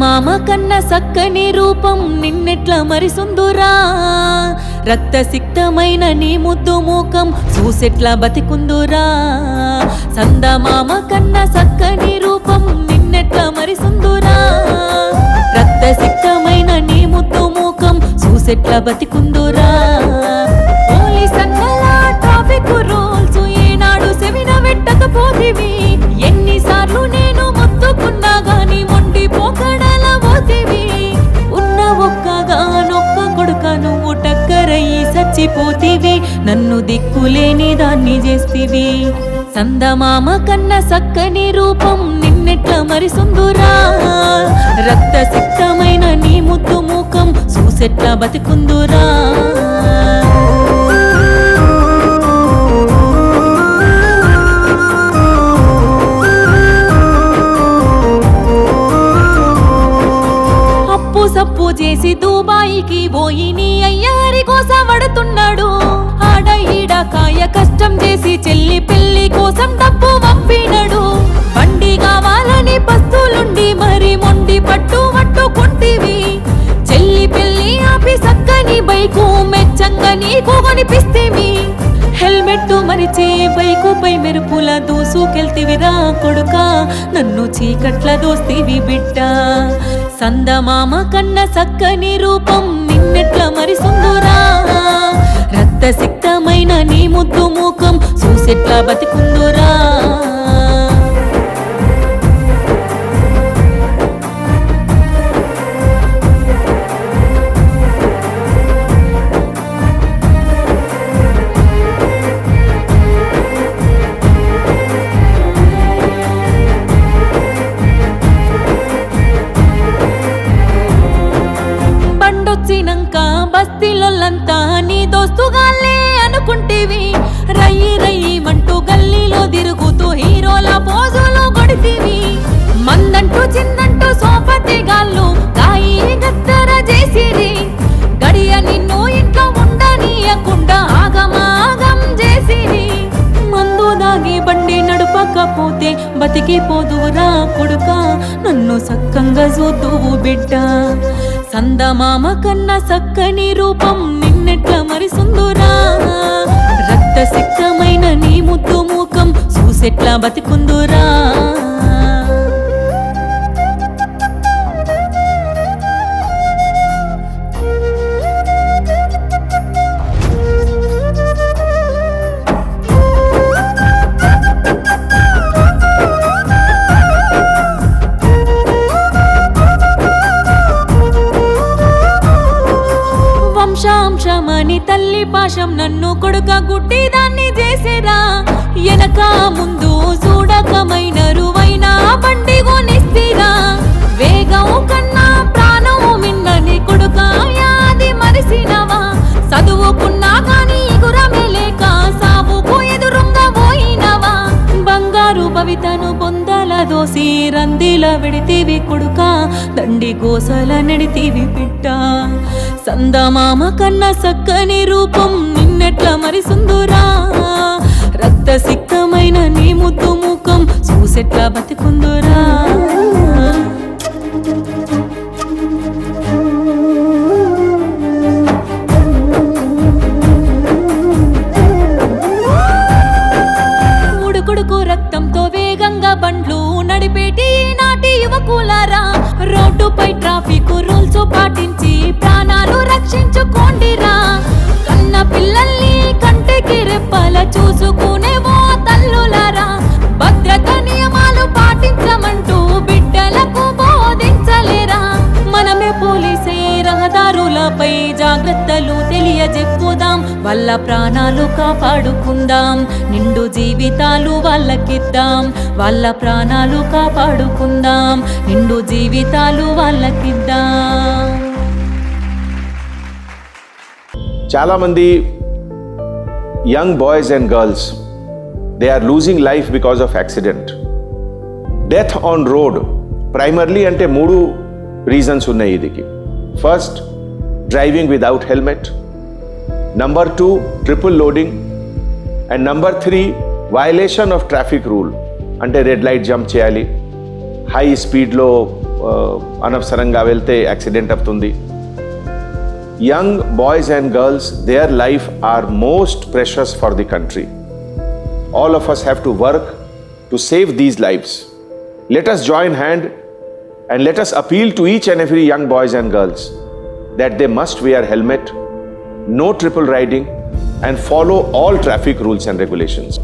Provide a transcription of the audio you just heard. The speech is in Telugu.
మామ కన్న సక్కని రూపం నిన్నెట్ల మరిసుందురా రక్త సిక్తమైన నీ ముద్దు మూకం చూసెట్ల బతికుందురా? సందమామ కన్న సక్కని రూపం నిన్నెట్ల మరిసుందురా రక్త సిక్తమైన నీ ముద్దు మూకం చూసెట్ల బతికుందురా? పోలీస్ అన్నలా ట్రాఫిక్ రూల్స్ ఏనాడు సెవిన పెట్టకపోతివి పోతివి నన్ను దిక్కులేని దాన్ని చేస్తివి. సందమామ కన్న సక్కని రూపం నిన్నెట్ల మరిసుందురా. రక్త సిక్తమైన నీ ముద్దు ముఖం చూసెట్ల బతికుందురా. సప్పు చేసి దుబాయికి పోయి నీ అయ్యారి కోసం పడుతున్నాడు ఆడ ఈడ కాయ కష్టం చేసి చెల్లి పెళ్ళి కోసం డబ్బు పంపినడు. బండి కావాలని పస్తులుండి మరి మొండి పట్టు పట్టుకుంటివి చెల్లి పెళ్ళి ఆపి సక్కని బైకు మెచ్చంగా నీకు కనిపిస్తేవి హెల్మెట్ మరిచే బైకుపై మెరుపుల దూసుకెళ్తివిరా కొడుక. నన్ను చీకట్ల దోస్తివి బిడ్డ. సందమామ కన్న సక్కని రూపం నిన్నెట్ల మరిసుందురా రక్త సిక్తమైన నీ ముద్దు ముఖం చూసెట్ల బతికుందురా? బండొచ్చినంక బస్తీలొల్లంతా నీ దోస్తుగాళ్ళే అనుకుంటేవి. రయ్యి రయ్యి మంటూ గల్లీలో తిరుగుతూ హీరోల పోజులు కొడితివి మందంటూ చిందంటూ సోపతి గాళ్ళు గాయి గత్తర చేసిరి. గడియ నిన్ను ఇంట్లో ఉండనీయకుండా ఆగమాగం చేసిరి. మందు దాగి బండి నడపకపోతే బతికిపోదురా కొడుక. నన్ను సక్కంగా చూద్దువు బిడ్డ. సందమామ కన్న సక్కని రూపం నిన్నెట్ల మరిసుందురా రక్త సిక్తమైన నీ ముద్దు మూకం చూసెట్లా బతికుందురా? తల్లి నన్ను కొడుక గుడ్డి దాన్ని చేసేరా ఎనక ముందు చూడకమైన రువైన బండి కొనిస్తిరా? వేగం కన్నా ప్రాణం మిన్నని కొడుక యాది మరిసినవా? చదువుకున్నా కానీ ఎగురమే లేక సావుకు ఎదురుంగా పోయినవా? బంగారు భవితను బొందల దోసి రందిల విడితివి కొడుక దండి గోసల నడితివి పిట్ట? సందమామ కన్న సక్కని రూపం నిన్నెట్ల మరిసుందురా రక్త సిక్తమైన నీ ముద్దు ముఖం చూసెట్లా బతికుందురా? రక్తంతో వేగంగా బండ్లు నడిపేటి నాటి యువకులారా? రోడ్డుపై ట్రాఫిక్ రూల్స్ పాటించి చూసుకోండిరా కన్న పిల్లల్ని కంటికి రెప్పల చూసుకునే ఓ తల్లులరా. భద్రత నియమాలు పాటించమంటూ బిడ్డలకు బోధించలేరా. మనమే పోలీసే రహదారులపై జాగ్రత్తలు తెలియజెప్పుదాం. వాళ్ళ ప్రాణాలు కాపాడుకుందాం. నిండు జీవితాలు వాళ్ళకిద్దాం. వాళ్ళ ప్రాణాలు కాపాడుకుందాం. నిండు జీవితాలు వాళ్ళకిద్దాం. చాలామంది young boys and girls they are losing life because of accident death on road primarily అంటే మూడు రీజన్స్ ఉన్నాయి ఇదికి. First driving without helmet number two triple loading and number three violation of traffic rule అంటే రెడ్ లైట్ జంప్ చేయాలి. హై స్పీడ్లో uh, అనవసరంగా వెళ్తే యాక్సిడెంట్ అవుతుంది. Young boys and girls, their life are most precious for the country. All of us have to work to save these lives. Let us join hand and let us appeal to each and every young boys and girls that they must wear helmet, no triple riding and follow all traffic rules and regulations.